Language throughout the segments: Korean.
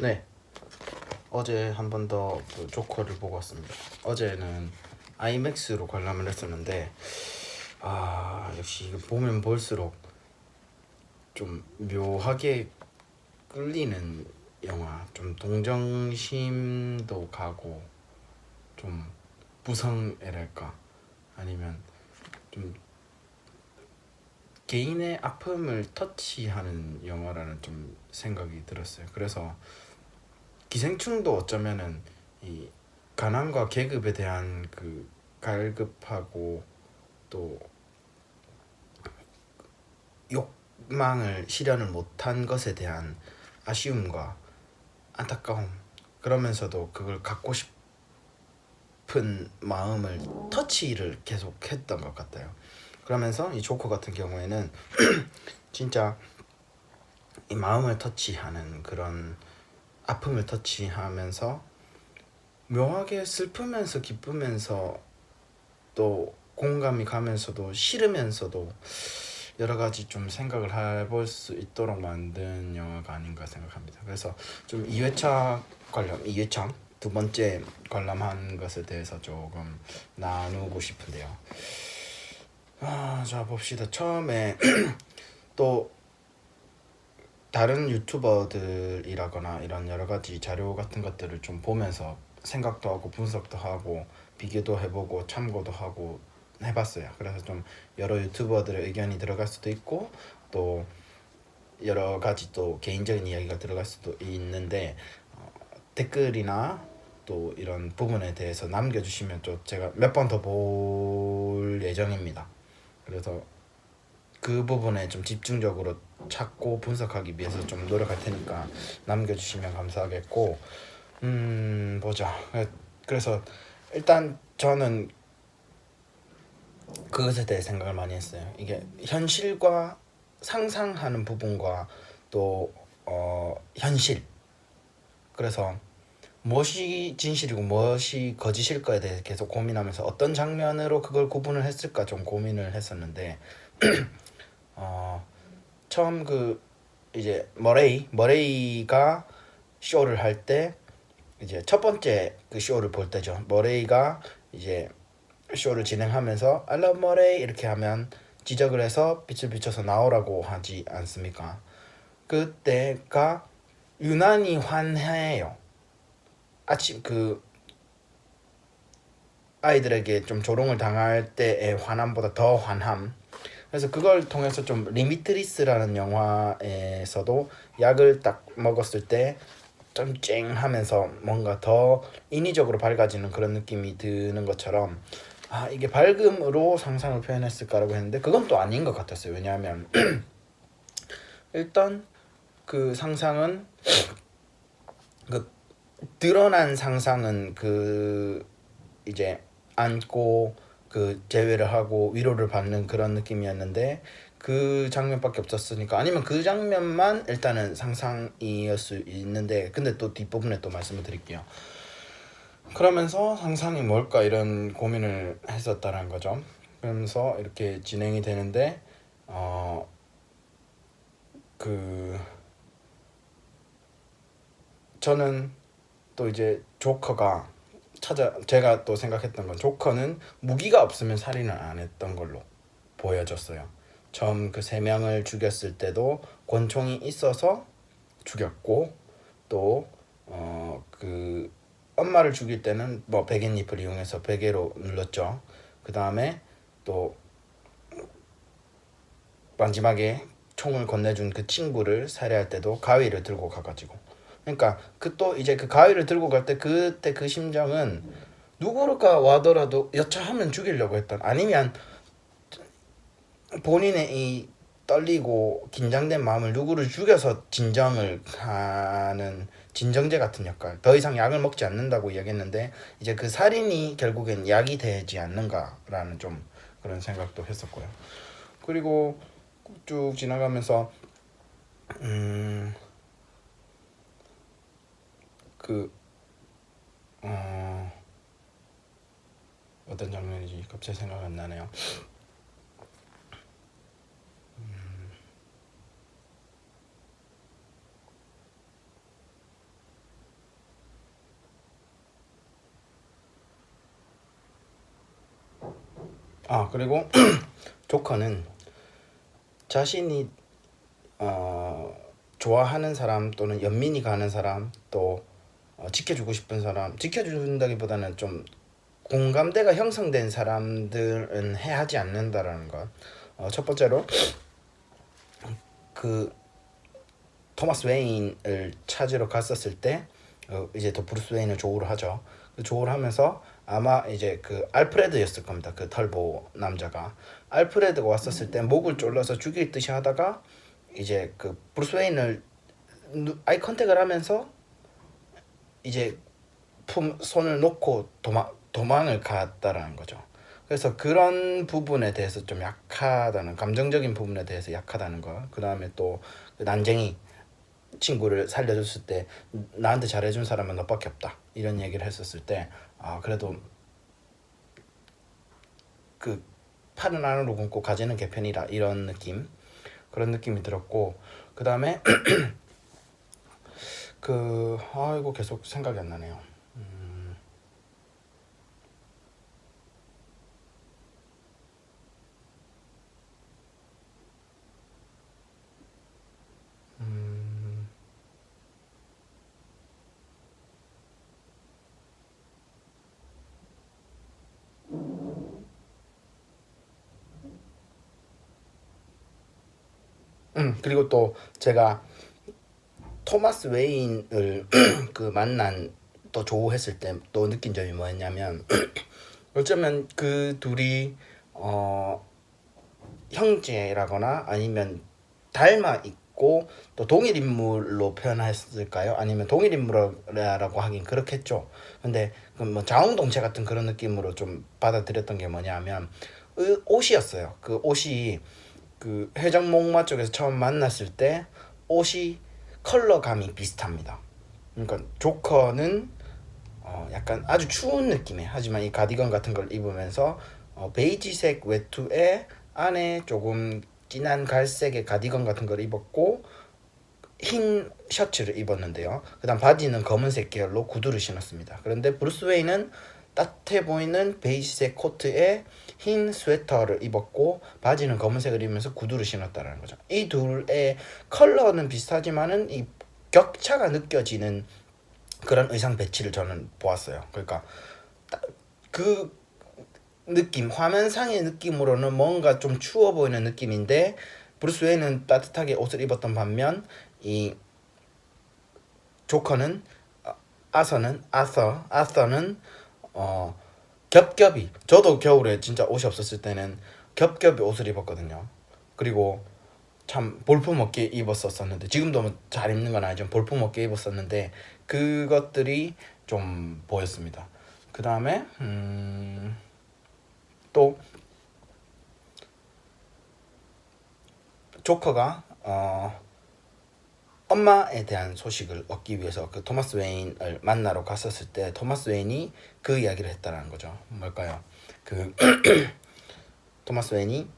네. 어제 한 번 더 그 조커를 보고 왔습니다. 어제는 아이맥스로 관람을 했었는데 아 역시 보면 볼수록 좀 묘하게 끌리는 영화. 좀 동정심도 가고 좀 부성애랄까 아니면 좀 개인의 아픔을 터치하는 영화라는 좀 생각이 들었어요. 그래서 기생충도 어쩌면은 이 가난과 계급에 대한 그 갈급하고 또 욕망을 실현을 못한 것에 대한 아쉬움과 안타까움 그러면서도 그걸 갖고 싶은 마음을 터치를 계속 했던 것 같아요. 그러면서 이 조커 같은 경우에는 진짜 이 마음을 터치하는 그런 아픔을 터치하면서 묘하게 슬프면서 기쁘면서 또 공감이 가면서도 싫으면서도 여러 가지 좀 생각을 해볼 수 있도록 만든 영화가 아닌가 생각합니다. 그래서 좀 2회차 관람, 2회차 두 번째 관람한 것에 대해서 조금 나누고 싶은데요. 아, 자 봅시다. 처음에 또 다른 유튜버들이라거나 이런 여러 가지 자료 같은 것들을 좀 보면서 생각도 하고 분석도 하고 비교도 해보고 참고도 하고 해봤어요. 그래서 좀 여러 유튜버들의 의견이 들어갈 수도 있고 또 여러 가지 또 개인적인 이야기가 들어갈 수도 있는데 어, 댓글이나 또 이런 부분에 대해서 남겨주시면 또 제가 몇 번 더 볼 예정입니다. 그래서 그 부분에 좀 집중적으로 찾고 분석하기 위해서 좀 노력할 테니까 남겨주시면 감사하겠고 음 보자. 그래서 일단 저는 그것에 대해 생각을 많이 했어요. 이게 현실과 상상하는 부분과 또 어, 현실. 그래서 무엇이 진실이고 무엇이 거짓일 거에 대해 계속 고민하면서 어떤 장면으로 그걸 구분을 했을까 좀 고민을 했었는데 어, 처음 그 이제 머레이 머레이가 쇼를 할 때 이제 첫 번째 그 쇼를 볼 때죠. 머레이가 이제 쇼를 진행하면서 I love 머레이 이렇게 하면 지적을 해서 빛을 비춰서 나오라고 하지 않습니까? 그때가 유난히 환해요. 아침 그 아이들에게 좀 조롱을 당할 때의 환함보다 더 환함. 그래서 그걸 통해서 좀 리미트리스라는 영화에서도 약을 딱 먹었을 때 좀 쨍하면서 뭔가 더 인위적으로 밝아지는 그런 느낌이 드는 것처럼 아 이게 밝음으로 상상을 표현했을까라고 했는데 그건 또 아닌 것 같았어요. 왜냐하면 일단 그 상상은 그 드러난 상상은 그 이제 안고 그 제외를 하고 위로를 받는 그런 느낌이었는데 그 장면밖에 없었으니까 아니면 그 장면만 일단은 상상이었을 수 있는데 근데 또 뒷부분에 또 말씀을 드릴게요. 그러면서 상상이 뭘까 이런 고민을 했었다는 거죠. 그러면서 이렇게 진행이 되는데 어 그 저는 또 이제 조커가 찾아 제가 또 생각했던 건 조커는 무기가 없으면 살인을 안 했던 걸로 보여졌어요. 처음 그 세 명을 죽였을 때도 권총이 있어서 죽였고 또 어 그 엄마를 죽일 때는 뭐 베갯잎을 이용해서 베개로 눌렀죠. 그 다음에 또 마지막에 총을 건네준 그 친구를 살해할 때도 가위를 들고 가가지고 그러니까 그 또 이제 그 가위를 들고 갈 때 그때 그 심정은 누구가 와더라도 여차하면 죽이려고 했던 아니면 본인의 이 떨리고 긴장된 마음을 누구를 죽여서 진정을 하는 진정제 같은 역할. 더 이상 약을 먹지 않는다고 이야기했는데 이제 그 살인이 결국엔 약이 되지 않는가라는 좀 그런 생각도 했었고요. 그리고 쭉 지나가면서 음. 그 어, 어떤 장면인지 갑자기 생각 안 나네요. 음. 아 그리고 조커는 자신이 어, 좋아하는 사람 또는 연민이 가는 사람 또 어, 지켜주고 싶은 사람 지켜준다기보다는 좀 공감대가 형성된 사람들은 해하지 않는다라는 것. 어, 첫 번째로 그 토마스 웨인을 찾으러 갔었을 때 어, 이제 더 브루스 웨인을 조우를 하죠. 그 조우를 하면서 아마 이제 그 알프레드였을 겁니다. 그 털보 남자가 알프레드가 왔었을 때 목을 졸라서 죽일 듯이 하다가 이제 그 브루스 웨인을 누- 아이 컨택을 하면서 이제 품 손을 놓고 도망 도망을 갔다라는 거죠. 그래서 그런 부분에 대해서 좀 약하다는 감정적인 부분에 대해서 약하다는 거. 그 다음에 또그 난쟁이 친구를 살려줬을 때 나한테 잘해준 사람은 너밖에 없다 이런 얘기를 했었을 때 아 그래도 그 팔은 안으로 굽고 가지는 개편이라 이런 느낌 그런 느낌이 들었고 그 다음에 그 아이고 계속 생각이 안 나네요. 음, 음, 음, 그리고 또 제가 토마스 웨인을 그 만난 또 조우했을 때 또 느낀 점이 뭐였냐면 어쩌면 그 둘이 어 형제라거나 아니면 닮아 있고 또 동일 인물로 표현했을까요? 아니면 동일 인물이라고 하긴 그렇겠죠. 근데 그뭐 자웅동체 같은 그런 느낌으로 좀 받아들였던 게 뭐냐면 의- 옷이었어요. 그 옷이 그 회전목마 쪽에서 처음 만났을 때 옷이 컬러감이 비슷합니다. 그러니까 조커는 어 약간 아주 추운 느낌에 하지만 이 가디건 같은 걸 입으면서 어 베이지색 외투에 안에 조금 진한 갈색의 가디건 같은 걸 입었고 흰 셔츠를 입었는데요. 그다음 바지는 검은색 계열로 구두를 신었습니다. 그런데 브루스 웨이는 따뜻해 보이는 베이지색 코트에 흰 스웨터를 입었고 바지는 검은색을 입으면서 구두를 신었다라는 거죠. 이 둘의 컬러는 비슷하지만은 이 격차가 느껴지는 그런 의상 배치를 저는 보았어요. 그러니까 따- 그 느낌 화면상의 느낌으로는 뭔가 좀 추워 보이는 느낌인데 브루스 웨이는 따뜻하게 옷을 입었던 반면 이 조커는 어, 아서는 아서 아서는 어 겹겹이 저도 겨울에 진짜 옷이 없었을 때는 겹겹이 옷을 입었거든요. 그리고 참 볼품 없게 입었었었는데 지금도 뭐잘 입는 건 아니지만 볼품 없게 입었었는데 그것들이 좀 보였습니다. 그 다음에 음, 또 조커가 어, 엄마에 대한 소식을 얻기 위해서 그 토마스 웨인을 만나러 갔었을 때 토마스 웨인이 그 이야기를 했다라는 거죠. 뭘까요? 그 토마스 웨인이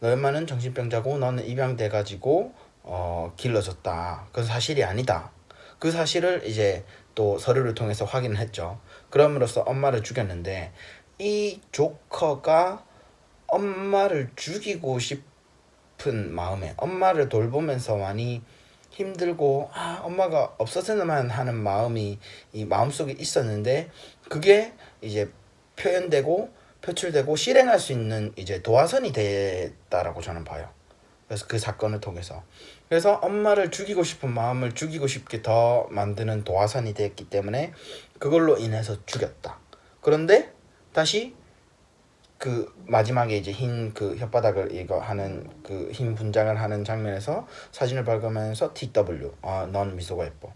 너희 엄마는 정신병자고 너는 입양돼 가지고 어 길러졌다. 그건 사실이 아니다. 그 사실을 이제 또 서류를 통해서 확인을 했죠. 그럼으로써 엄마를 죽였는데 이 조커가 엄마를 죽이고 싶은 마음에 엄마를 돌보면서 많이 힘들고 아 엄마가 없었으면 하는 마음이 이 마음속에 있었는데 그게 이제 표현되고 표출되고 실행할 수 있는 이제 도화선이 됐다라고 저는 봐요. 그래서 그 사건을 통해서 그래서 엄마를 죽이고 싶은 마음을 죽이고 싶게 더 만드는 도화선이 됐기 때문에 그걸로 인해서 죽였다. 그런데 다시 그 마지막에 이제 흰 그 혓바닥을 이거 하는 그 흰 분장을 하는 장면에서 사진을 발견하면서 TW 아넌 미소가 예뻐.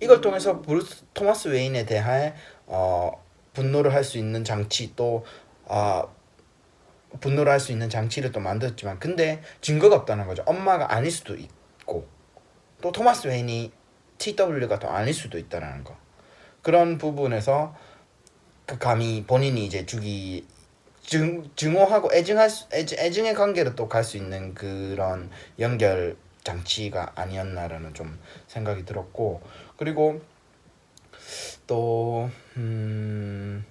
이걸 통해서 브루스 토마스 웨인에 대한 어 분노를 할 수 있는 장치 또아 분노를 할 수 있는 장치를 또 만들었지만 근데 증거가 없다는 거죠. 엄마가 아닐 수도 있고 또 토마스 웨인이 TW가 더 아닐 수도 있다는 거. 그런 부분에서 그 감히 본인이 이제 죽이 증 증오하고 애증할 수, 애증, 애증의 관계로 또 갈 수 있는 그런 연결 장치가 아니었나라는 좀 생각이 들었고 그리고 또 음,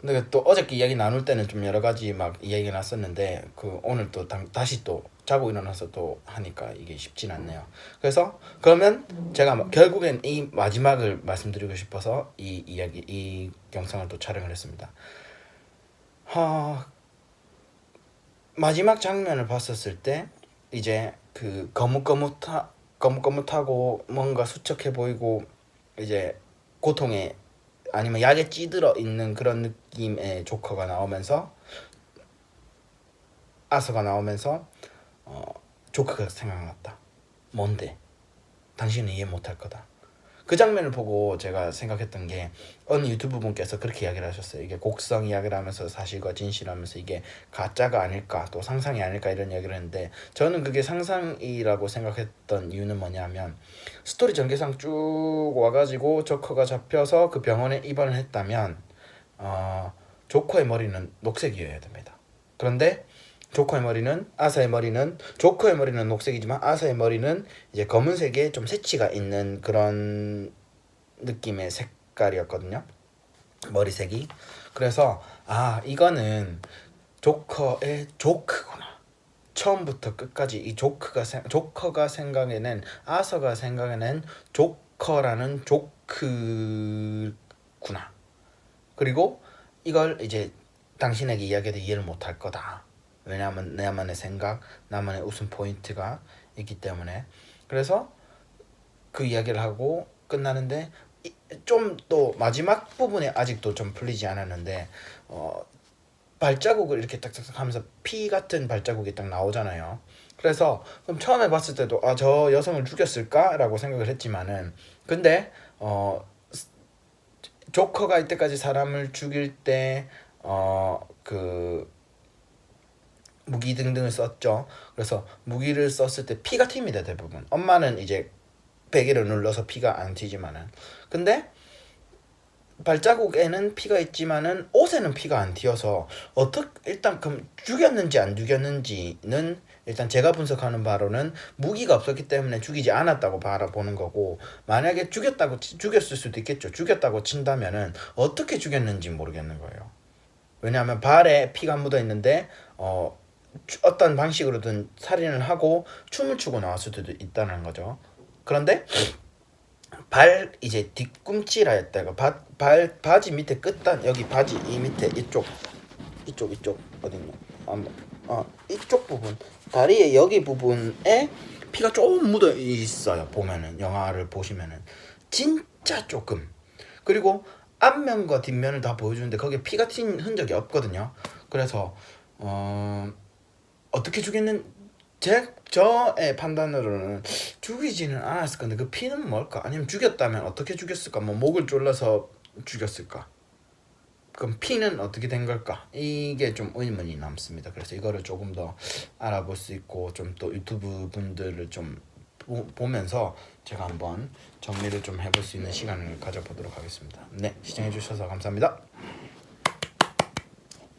근데 또 어저께 이야기 나눌 때는 좀 여러 가지 막 이야기가 났었는데 그 오늘 또 당, 다시 또 자고 일어나서 또 하니까 이게 쉽진 않네요. 그래서 그러면 제가 마- 결국엔 이 마지막을 말씀드리고 싶어서 이 이야기 이 영상을 또 촬영을 했습니다. 하 마지막 장면을 봤었을 때 이제 그 거뭇거뭇하 거뭇거뭇하고 뭔가 수척해 보이고 이제 고통에 아니면 약에 찌들어 있는 그런 느낌의 조커가 나오면서 아서가 나오면서 어 조커가 생각났다. 뭔데? 당신은 이해 못할 거다. 그 장면을 보고 제가 생각했던 게 어느 유튜브 분께서 그렇게 이야기를 하셨어요. 이게 곡성 이야기를 하면서 사실과 진실하면서 이게 가짜가 아닐까 또 상상이 아닐까 이런 이야기를 했는데 저는 그게 상상이라고 생각했던 이유는 뭐냐면 스토리 전개상 쭉 와가지고 조커가 잡혀서 그 병원에 입원을 했다면 어, 조커의 머리는 녹색이어야 됩니다. 그런데 조커의 머리는 아사의 머리는 조커의 머리는 녹색이지만 아사의 머리는 이제 검은색에 좀 새치가 있는 그런 느낌의 색깔이었거든요. 머리색이. 그래서 아 이거는 조커의 조크구나. 처음부터 끝까지 이 조크가 생, 조커가 생각해낸 아서가 생각해낸 조커라는 조크구나. 그리고 이걸 이제 당신에게 이야기해도 이해를 못할 거다. 왜냐하면 나만의 생각, 나만의 웃음 포인트가 있기 때문에 그래서 그 이야기를 하고 끝나는데 좀 또 마지막 부분에 아직도 좀 풀리지 않았는데 어 발자국을 이렇게 딱딱딱 하면서 피 같은 발자국이 딱 나오잖아요. 그래서 그럼 처음에 봤을 때도 아 저 여성을 죽였을까라고 생각을 했지만은 근데 어 조커가 이때까지 사람을 죽일 때 어 그 무기 등등을 썼죠. 그래서 무기를 썼을 때 피가 튑니다 대부분. 엄마는 이제 베개를 눌러서 피가 안 튀지만은 근데 발자국에는 피가 있지만은 옷에는 피가 안 튀어서 어떻게 일단 그럼 죽였는지 안 죽였는지는 일단 제가 분석하는 바로는 무기가 없었기 때문에 죽이지 않았다고 바라보는 거고 만약에 죽였다고 치- 죽였을 수도 있겠죠. 죽였다고 친다면은 어떻게 죽였는지 모르겠는 거예요. 왜냐하면 발에 피가 묻어 있는데 어 추- 어떤 방식으로든 살인을 하고 춤을 추고 나왔을 수도 있다는 거죠. 그런데 발 이제 뒤꿈치라 했다가 바, 발 바지 밑에 끝단 여기 바지 이 밑에 이쪽 이쪽 이쪽 어딨냐? 아, 어 이쪽 부분. 다리의 여기 부분에 피가 조금 묻어 있어요 보면은. 영화를 보시면은. 진짜 조금. 그리고 앞면과 뒷면을 다 보여주는데 거기에 피가 튄 흔적이 없거든요. 그래서 어 어떻게 죽였는 제 저의 판단으로는 죽이지는 않았을 건데 그 피는 뭘까? 아니면 죽였다면 어떻게 죽였을까? 뭐 목을 졸라서 죽였을까? 그럼 피는 어떻게 된 걸까? 이게 좀 의문이 남습니다. 그래서 이거를 조금 더 알아볼 수 있고 좀 또 유튜브 분들을 좀 보, 보면서 제가 한번 정리를 좀 해볼 수 있는 시간을 가져보도록 하겠습니다. 네, 시청해 주셔서 감사합니다.